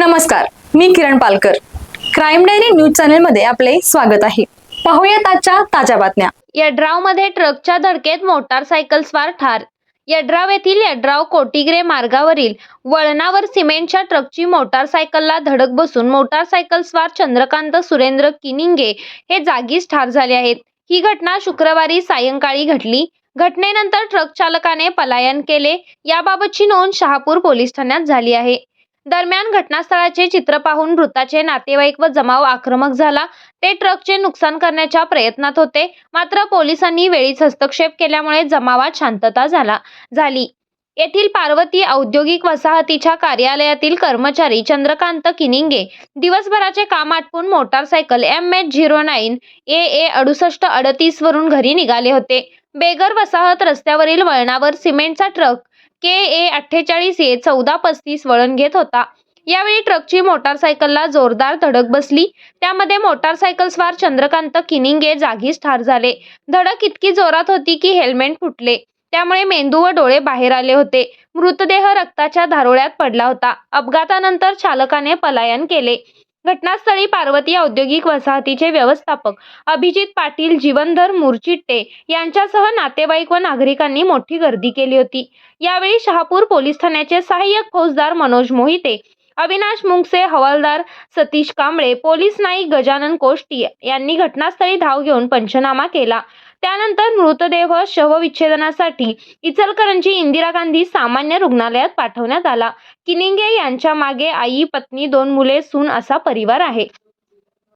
नमस्कार मी Kiran Palkar. Crime diary news चॅनलमध्ये आपले स्वागत आहे. पाहूयात आजच्या ताज्या बातम्या. यड्रावमध्ये ट्रकच्या धडकेत मोटारसायकल स्वार ठार. यड्राव येथील यड्राव कोटीग्रे मार्गावरील वळणावर सिमेंटच्या ट्रकची मोटारसायकलला धडक बसून मोटारसायकल स्वार चंद्रकांत सुरेंद्र किनिंगे हे जागीच ठार झाले आहेत. ही घटना शुक्रवारी सायंकाळी घडली. घटनेनंतर ट्रक चालकाने पलायन केले. याबाबतची नोंद शहापूर पोलीस ठाण्यात झाली आहे. दरम्यान घटनास्थळाचे चित्र पाहून मृताचे नातेवाईक व जमाव आक्रमक झाला. ते ट्रकचे नुकसान करण्याच्या प्रयत्नात होते. मात्र पोलिसांनी वेळीच हस्तक्षेप केल्यामुळे जमावात शांतता झाला झाली. येथील पार्वती औद्योगिक वसाहतीच्या कार्यालयातील कर्मचारी चंद्रकांत किनिंगे दिवसभराचे काम आटपून motorcycle M H zero nine A A अडुसष्ट अडतीस वरून घरी निघाले होते. बेगर वसाहत रस्त्यावरील वळणावर सिमेंटचा ट्रक के ए अठ्ठेचाळीस ए चौदा पस्तीस वळण घेत होता. यावेळी ट्रकची मोटारसायकलला जोरदार धडक बसली. त्यामध्ये मोटारसायकल स्वार चंद्रकांत किनिंगे जागीच ठार झाले. धडक इतकी जोरात होती की हेल्मेट फुटले. त्यामुळे मेंदू व डोळे बाहेर आले होते. मृतदेह रक्ताच्या धारोळ्यात पडला होता. अपघातानंतर चालकाने पलायन केले. घटनास्थळी पार्वती औद्योगिक वसाहतीचे व्यवस्थापक अभिजित पाटील जीवनधर मुरचिट्टे यांच्यासह नातेवाईक व नागरिकांनी मोठी गर्दी केली होती. यावेळी शहापूर पोलीस ठाण्याचे सहाय्यक फौजदार मनोज मोहिते अविनाश मुंगसे हवालदार सतीश कांबळे पोलीस नाईक गजानन कोष्टी यांनी घटनास्थळी धाव घेऊन पंचनामा केला. त्यानंतर मृतदेह शवविच्छेदनासाठी इचलकरंजी इंदिरा गांधी सामान्य रुग्णालयात पाठवण्यात आला. किनिंगे यांच्या मागे आई पत्नी दोन मुले सून असा परिवार आहे.